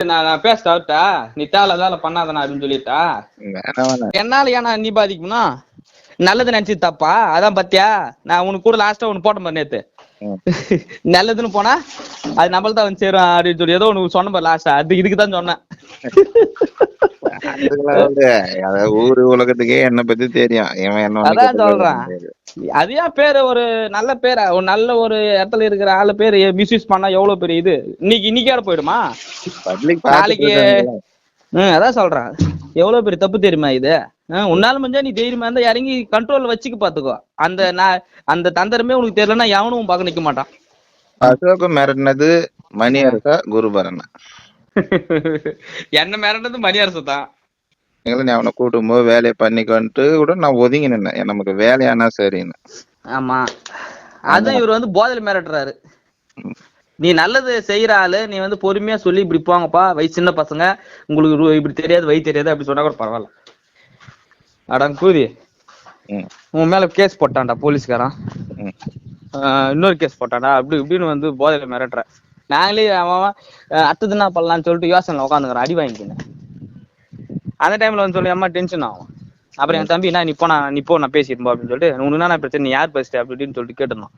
நான் நான் பேச தவிர்த்தா நீ தேவை வேலை பண்ணாதண்ணா அப்படின்னு சொல்லிட்டா. என்னால ஏன்னா நீ பாதிக்கணும் நல்லது நினைச்சு தப்பா? அதான் பாத்தியா? நான் உனக்கு கூட லாஸ்டா ஒன்னு போட்டேன் நேத்து. நல்லதுன்னு போனா அது நம்மள தான் வந்து சேரும் அப்படின்னு சொல்லி ஏதோ ஒன்று சொன்ன லாஸ்டா அது இதுக்கு தான் சொன்னேன். ஊரு உலகத்துக்கே என்ன பத்தி தெரியும். இவன் என்ன சொல்றேன். தெரியாது. அது ஏன் பேரு ஒரு நல்ல பேரா? ஒரு நல்ல ஒரு இடத்துல இருக்கிற ஆளு பேரு மிஸ்யூஸ் பண்ணா எவ்வளவு பெரிய இது? இன்னைக்கு இன்னைக்கே போயிடுமா? நாளைக்கு ம் அதான் சொல்றேன். எவ்வளவு பெரிய தப்பு தெரியுமா இது? உன்னால முடிஞ்சா நீ தைரியமா இருந்தா இறங்கி கண்ட்ரோல் வச்சுக்க பாத்துக்கோ. அந்த நான் அந்த தந்திரமே உனக்கு தெரியலன்னா எவனும் பார்க்க நிக்க மாட்டான். அசோக மிரட்டினது மணி அரசா குருபரனா. என்ன மிரண்டது மணி அரசு தான். எங்களை நீ அவனை கூட்டும் போது வேலையை பண்ணிக்கொண்டு கூட நான் ஒதுங்கி நின்னேன். நமக்கு வேலையானா சரின்னு. ஆமா. அதுவும் இவர் வந்து போதையில மிரட்டுறாரு. நீ நல்லது செய்யற ஆளு நீ வந்து பொறுமையா சொல்லி இப்படி போங்கப்பா வயசு சின்ன பசங்க. உங்களுக்கு இப்படி தெரியாது வழி தெரியாது அப்படி சொன்னா கூட பரவாயில்ல. அடங்க கூதி. உன் மேல கேஸ் போட்டான்டா போலீஸ்காரன். இன்னொரு கேஸ் போட்டான்டா. அப்படி இப்படின்னு வந்து போதையில மிரட்டுற. நாங்களே அவன் அடுத்தது என்ன பண்ணலாம்னு சொல்லிட்டு யோசனை உட்காந்துக்கிறேன். அடி வாங்கிக்கினேன். அந்த டைம்ல வந்து சொல்லி அம்மா டென்ஷன் ஆகும். அப்புறம் என் தம்பி என்ன நிப்போ நான் நிப்போ நான் பேசிட்டு அப்படின்னு சொல்லிட்டு உனக்கு என்ன பிரச்சனை யார் பேசிட்ட அப்படின்னு சொல்லிட்டு கேட்டிருந்தான்.